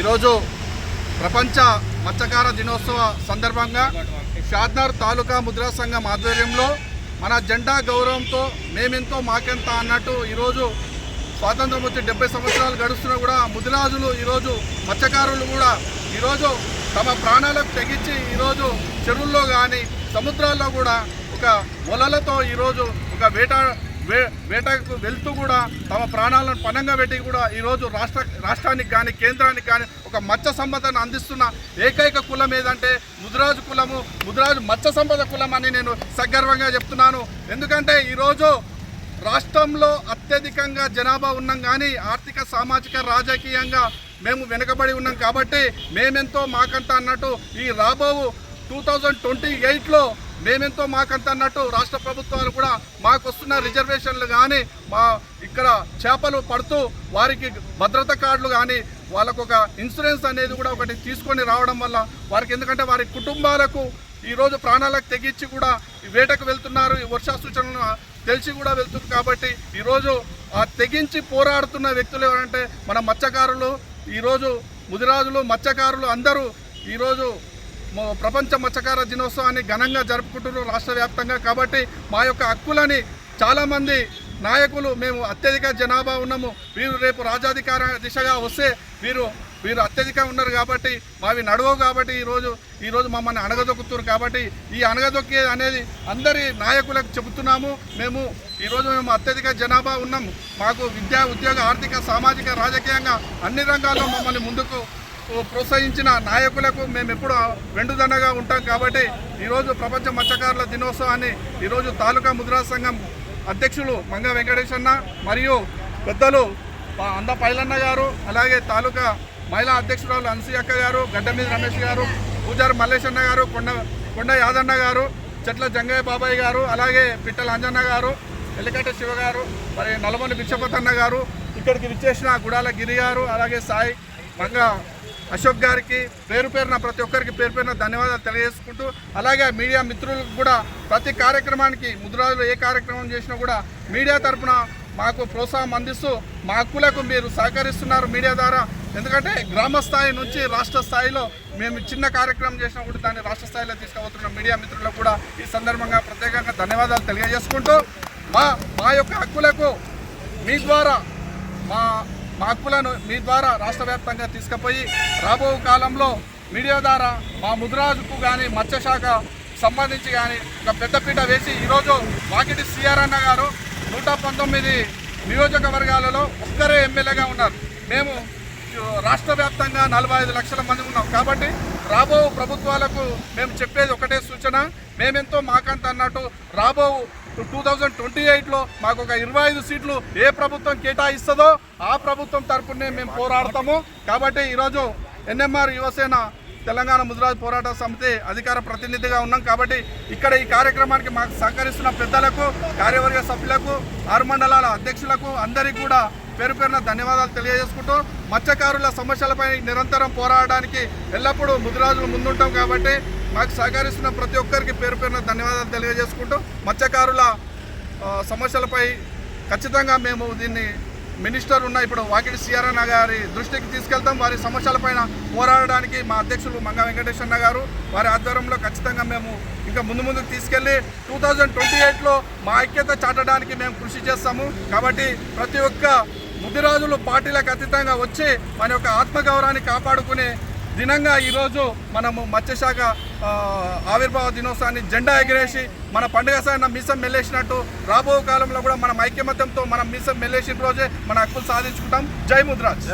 ఈరోజు ప్రపంచ మత్స్యకార దినోత్సవ సందర్భంగా షాద్నర్ తాలూకా ముద్రా సంఘం ఆధ్వర్యంలో మన జెండా గౌరవంతో మేమెంతో మాకెంత అన్నట్టు ఈరోజు స్వాతంత్రం వచ్చి డెబ్బై సంవత్సరాలు గడుస్తున్నా కూడా ముదిరాజులు ఈరోజు మత్స్యకారులు కూడా ఈరోజు తమ ప్రాణాలకు తెగించి ఈరోజు చెరువుల్లో కానీ సముద్రాల్లో కూడా ఒక వలలతో ఈరోజు ఒక వేట వే వేటకు వెళ్తూ కూడా తమ ప్రాణాలను పణంగా పెట్టి కూడా ఈరోజు రాష్ట్ర రాష్ట్రానికి కానీ కేంద్రానికి కానీ ఒక మత్స్య సంపదను అందిస్తున్న ఏకైక కులం ఏదంటే ముదిరాజు కులము. ముదిరాజు మత్స్య సంపద కులం అని నేను సగర్వంగా చెప్తున్నాను. ఎందుకంటే ఈరోజు రాష్ట్రంలో అత్యధికంగా జనాభా ఉన్నాం కానీ ఆర్థిక సామాజిక రాజకీయంగా మేము వెనుకబడి ఉన్నాం కాబట్టి మేమెంతో మాకంత అన్నట్టు ఈ రాబో టూ థౌజండ్ ట్వంటీ ఎయిట్లో మేమెంతో మాకంత అన్నట్టు రాష్ట్ర ప్రభుత్వాలు కూడా మాకు వస్తున్న రిజర్వేషన్లు కానీ మా ఇక్కడ చేపలు పడుతూ వారికి భద్రత కార్డులు కానీ వాళ్ళకు ఒక ఇన్సూరెన్స్ అనేది కూడా ఒకటి తీసుకొని రావడం వల్ల వారికి ఎందుకంటే వారి కుటుంబాలకు ఈరోజు ప్రాణాలకు తెగించి కూడా ఈ వేటకు వెళ్తున్నారు ఈ వర్షా సూచనలు తెలిసి కూడా వెళ్తుంది కాబట్టి ఈరోజు ఆ తెగించి పోరాడుతున్న వ్యక్తులు ఎవరంటే మన మత్స్యకారులు ఈరోజు ముదిరాజులు మత్స్యకారులు అందరూ ఈరోజు ప్రపంచ మత్స్యకార దినోత్సవాన్ని ఘనంగా జరుపుకుంటున్నారు రాష్ట్ర వ్యాప్తంగా. కాబట్టి మా యొక్క హక్కులని చాలామంది నాయకులు మేము అత్యధిక జనాభా ఉన్నాము. వీరు రేపు రాజాధికార దిశగా వస్తే వీరు వీరు అత్యధికంగా ఉన్నారు కాబట్టి మావి నడవవు కాబట్టి ఈరోజు ఈరోజు మమ్మల్ని అణగదొక్కుతున్నారు కాబట్టి ఈ అణగదొక్కే అనేది అందరి నాయకులకు చెబుతున్నాము. మేము ఈరోజు మేము అత్యధిక జనాభా ఉన్నాము. మాకు విద్యా ఉద్యోగ ఆర్థిక సామాజిక రాజకీయంగా అన్ని రంగాల్లో మమ్మల్ని ముందుకు ప్రోత్సహించిన నాయకులకు మేము ఎప్పుడు వెండుదన్నగా ఉంటాం కాబట్టి ఈరోజు ప్రపంచ మత్స్యకారుల దినోత్సవాన్ని ఈరోజు తాలూకా ముద్రా సంఘం అధ్యక్షులు మంగ వెంకటేశన్న మరియు పెద్దలు అంద పైలన్న గారు అలాగే తాలూకా మహిళా అధ్యక్షురాలు అన్సీయక్క గారు గడ్డమీద రమేష్ గారు పూజారి మల్లేశన్న గారు కొండ కొండ యాదన్న గారు చెట్ల జంగయ్య బాబాయ్ గారు అలాగే పిట్టల అంజన్న గారు ఎల్లికట్ట శివ గారు మరి నల్లమల్లి బిచ్చపతన్న గారు ఇక్కడికి విచ్చేసిన గుడాల గిరి గారు అలాగే సాయి మంగ అశోక్ గారికి పేరు పేరున ప్రతి ఒక్కరికి పేరు పేరున ధన్యవాదాలు తెలియజేసుకుంటూ అలాగే మీడియా మిత్రులకు కూడా ప్రతి కార్యక్రమానికి ముద్రాజులు ఏ కార్యక్రమం చేసినా కూడా మీడియా తరపున మాకు ప్రోత్సాహం అందిస్తూ మా హక్కులకు మీరు సహకరిస్తున్నారు మీడియా ద్వారా. ఎందుకంటే గ్రామ స్థాయి నుంచి రాష్ట్ర స్థాయిలో మేము చిన్న కార్యక్రమం చేసినా కూడా దాన్ని రాష్ట్ర స్థాయిలో తీసుకుపోతున్న మీడియా మిత్రులకు కూడా ఈ సందర్భంగా ప్రత్యేకంగా ధన్యవాదాలు తెలియజేసుకుంటూ మా మా యొక్క హక్కులకు మీ ద్వారా మా మా హక్కులను మీ ద్వారా రాష్ట్ర వ్యాప్తంగా తీసుకుపోయి రాబో కాలంలో మీడియా ద్వారా మా ముద్రాజుకు కానీ మత్స్యశాఖ సంబంధించి కానీ ఒక పెద్దపీట వేసి ఈరోజు వాకిటి సిఆర్ అన్న గారు నూట పంతొమ్మిది నియోజకవర్గాలలో ఒక్కరే ఎమ్మెల్యేగా ఉన్నారు. మేము రాష్ట్ర వ్యాప్తంగా నలభై ఐదు లక్షల మంది ఉన్నాం. కాబట్టి రాబో ప్రభుత్వాలకు మేము చెప్పేది ఒకటే సూచన. మేమెంతో మాకంత అన్నట్టు రాబో టూ థౌజండ్ ట్వంటీ ఎయిట్లో మాకు ఒక ఇరవై ఐదు సీట్లు ఏ ప్రభుత్వం కేటాయిస్తుందో ఆ ప్రభుత్వం తరపునే మేము పోరాడతాము. కాబట్టి ఈరోజు ఎన్ఎంఆర్ యువసేన తెలంగాణ ముద్రాజ్ పోరాట సమితి అధికార ప్రతినిధిగా ఉన్నాం. కాబట్టి ఇక్కడ ఈ కార్యక్రమానికి మాకు సహకరిస్తున్న పెద్దలకు కార్యవర్గ సభ్యులకు ఆరు మండలాల అధ్యక్షులకు అందరికీ కూడా పేరు పేరున ధన్యవాదాలు తెలియజేసుకుంటూ మత్స్యకారుల సమస్యలపై నిరంతరం పోరాడడానికి ఎల్లప్పుడూ ముదిరాజులు ముందుంటాం కాబట్టి మాకు సహకరిస్తున్న ప్రతి ఒక్కరికి పేరు పేరున ధన్యవాదాలు తెలియజేసుకుంటూ మత్స్యకారుల సమస్యలపై ఖచ్చితంగా మేము దీన్ని మినిస్టర్ ఉన్న ఇప్పుడు వాకిడి సిఆర్ఎన్ గారి దృష్టికి తీసుకెళ్తాం. వారి సమస్యలపైన పోరాడడానికి మా అధ్యక్షులు మంగ వెంకటేశ్వరన్న గారు వారి ఆధ్వర్యంలో ఖచ్చితంగా మేము ఇంకా ముందు ముందుకు తీసుకెళ్ళి టూ థౌజండ్ ట్వంటీ ఎయిట్లో మా ఐక్యత చాటడానికి మేము కృషి చేస్తాము. కాబట్టి ప్రతి ఒక్క ముదిరాజులు పార్టీలకు అతీతంగా వచ్చి మన యొక్క ఆత్మగౌరవాన్ని కాపాడుకునే దినంగా ఈరోజు మనము మత్స్యశాఖ ఆవిర్భావ దినోత్సవాన్ని జెండా ఎగిరేసి మన పండుగ సాయన మిసం మెల్లేసినట్టు రాబో కాలంలో కూడా మనం ఐక్యమత్యంతో మనం మిసం మెల్లేసిన రోజే మన హక్కులు సాధించుకుంటాం. జై ముద్రాజ్.